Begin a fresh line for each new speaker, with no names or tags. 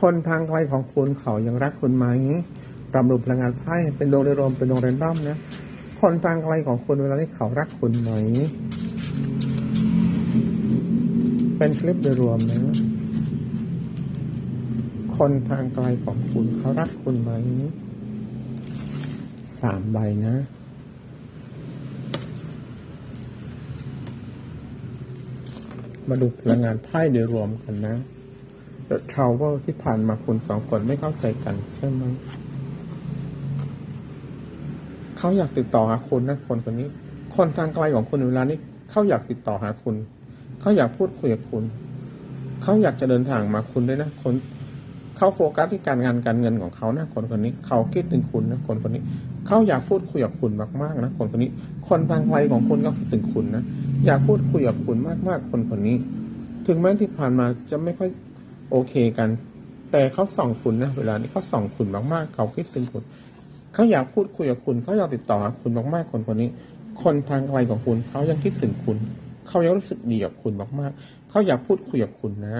คนทางไกลของคุณเขายังรักคุณไหมรำรูปพลังงานไพ่เป็นดวงโดยรวมเป็นดวงเรนดอมนะ คนทางไกลของคุณเวลาที่เขารักคุณไหม เป็นคลิปโดยรวมนะ คนทางไกลของคุณเขารักคุณไหม สามใบนะมาดูพลังงานไพ่โดยรวมกันนะ The Travel ที่ผ่านมาคุณสองคนไม่เข้าใจกันใช่ไหม เขาอยากติดต่อหาคุณนะคนคนนี้ คนทางไกลของคุณในเวลานี้เขาอยากติดต่อหาคุณ เขาอยากพูดคุยกับคุณ เขาอยากจะเดินทางมาคุณด้วยนะคนเขาโฟกัสที่การงานการเงินของเขานะคนคนนี้ เขาคิดถึงคุณนะคนคนนี้ เขาอยากพูดคุยกับคุณมากๆนะคนคนนี้ คนทางไกลของคุณก็คิดถึงคุณนะอยากพูดคุยกับคุณมากๆ คนคนนี้ ถึงแม้ที่ผ่านมาจะไม่ค่อย โอเคกัน แต่เขาส่องคุณนะเวลานี้เขาส่องคุณมากๆเขาคิดถึงคุณเขาอยากพูดคุยกับคุณเขาอยากติดต่อคุณมากๆคนคนนี้ คนทางไกลของคุณเขายังคิดถึงคุณเขายังรู้สึกดีกับคุณมากๆเขาอยากพูดคุยกับคุณนะ